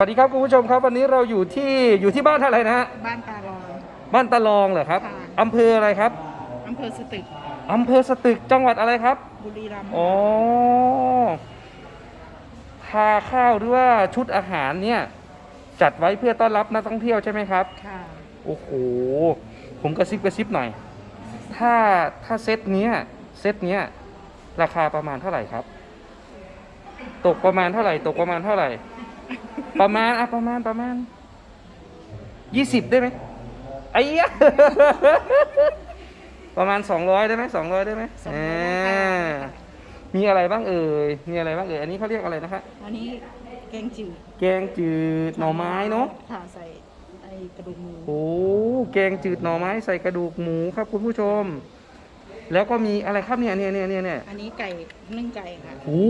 สวัสดีครับคุณผู้ชมครับวันนี้เราอยู่ที่อยู่ที่บ้านอะไรนะฮะบ้านตาลอยบ้านตะลองเหรอครับค่ะ อำเภออะไรครับอำเภอสตึกอำเภอสตึกจังหวัดอะไรครับบุรีรัมย์อ๋อพาข้าวหรือว่าชุดอาหารเนี่ย จัดไว้เพื่อต้อนรับนักท่องเที่ยวใช่ไหมครับ ค่ะโอ้โห ผมกระซิบกระซิบหน่อย ถ้าถ้าเซตเนี้ยเซตเนี้ยราคาประมาณเท่าไหร่ครับ ตกประมาณเท่าไหร่ ตกประมาณเท่าไหร่ ประมาณอะประมาณประมาณยี่สิบได้ไหมไอ้ยะประมาณสองร้อยได้ไหมสองร้อยได้ไหมสองอ่ร้อยค่ะามีอะไรบ้างเอ่ยมีอะไรบ้างเอ่ยอันนี้เขาเรียกอะไรนะครับอันนี้แกงจืดแกงจืดหน่อไม้เนาะ ค่ะใส่ไอ้กระดูกหมูโอ้แกงจืดหน่อไม้ใส่กระดูกหมูครับคุณผู้ชม แล้วก็มีอะไรครับเนี่ยเนี่ยเนี่ยเนี่ยเนี่ยอันนี้ไก่นึ่งไก่ค่ะโอ้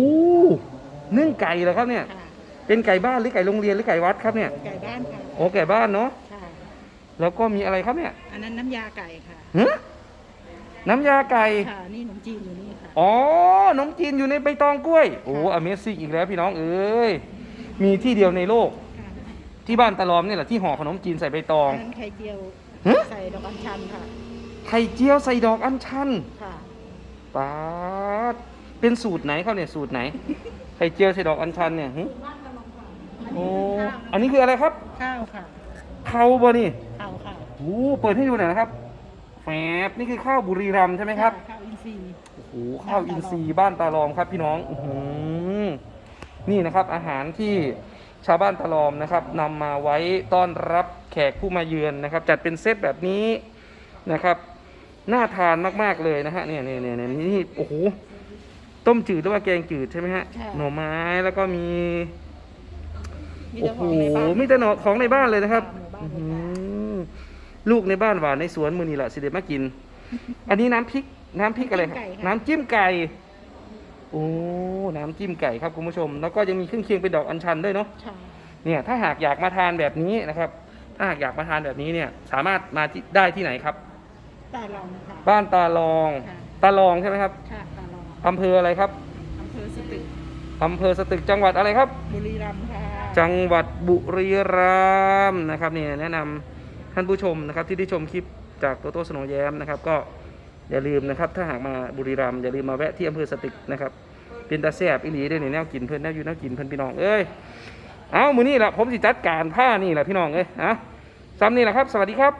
นึ่งไก่เหรอครับเนี่ย ค่ะ เป็นไก่บ้านหรือไก่โรงเรียนหรือไก่วัดครับเนี่ยไก่บ้านค่ะโอ้ไก่บ้านเนาะค่ะ แล้วก็มีอะไรครับเนี่ยอันนั้นน้ำยาไก่ค่ะฮะน้ำยาไก่ค่ะนี่ขนมจีนอยู่นี่ค่ะอ๋อน้องจีนอยู่ในใบตองกล้วยโอ้ Amazing อีกแล้วพี่น้องเอ้ยมีที่เดียวในโลกค่ะที่บ้านตะลอมนี่แหละที่ห่อขนมจีนใส่ใบตองอันนั้นไข่เจียวฮะใส่ดอกอัญชันค่ะไข่เจียวใส่ดอกอัญชันค่ะป๊าดเป็นสูตรไหนเขาเนี่ยสูตรไหน ไข่เจียวใส่ดอกอัญชันเนี่ยหึโอ้อันนี้คืออะไรครับ ข้าวค่ะข้าวบ่นี่ข้าวค่ะโอ้เปิดให้ดูหน่อยนะครับแฟบนี่คือข้าวบุรีรัมย์ใช่ไหมครับ ข้าวอินทรีย์ โอ้โหข้าวอินทรีย์บ้านตาลอมครับพี่น้องอื้อหือนี่นะครับอาหารที่ชาวบ้านตาลอมนะครับนำมาไว้ต้อนรับแขกผู้มาเยือนนะครับ จัดเป็นเซตแบบนี้นะครับน่าทานมากๆเลยนะฮะเนี่ยเนี่ยเนี่ยเนี่ยนี่โอ้โหต้มจืดหรือว่าแกงจืดใช่ไหมฮะค่ะหน่อไม้แล้วก็มี มีโอ้แต่โหของในบ้านมีแต่หน่อของในบ้านเลยนะครับหมู่บ้านอื้อเลยหืค่ะอลูกในบ้านหวานในสวนมือนี่แหละสิเด็มากิน อันนี้น้ำพริก น้ำพริกอะไรครับน้ำจิ้มไก่ โอ้ น้ำจิ้มไก่ครับคุณผู้ชม แล้วก็ยังมีเครื่องเคียงเป็นดอกอัญชันด้วยเนาะค่ะเนี่ยถ้าหากอยากมาทานแบบนี้นะครับ ถ้าหากอยากมาทานแบบนี้เนี่ยสามารถมาที่ได้ที่ไหนครับ ตาลองค่ะบ้านตาลอง ค่ะตาลองใช่ไหมครับค่ะตาลองอำเภออะไรครับอำเภอสตึก อำเภอสตึกจังหวัดอะไรครับ บุรีรัมย์ค่ะ จังหวัดบุรีรัมย์นะครับเนี่ยแนะนำท่านผู้ชมนะครับที่ได้ชมคลิปจากโตโต้สโนว์แย้มนะครับก็อย่าลืมนะครับถ้าหากมาบุรีรัมย์อย่าลืมมาแวะที่อำเภอสตึกนะครับเป็นตาแซ่บอีหลีเด้อนี่แนวกินเพิ่นแนวอยู่แนวกินเพิ่นพี่น้องเอ้ยเอามือนี่แหละผมสิจัดการผ้านี่แหละพี่น้องเอ้ยอะซ้ำนี่แหละครับ สวัสดีครับ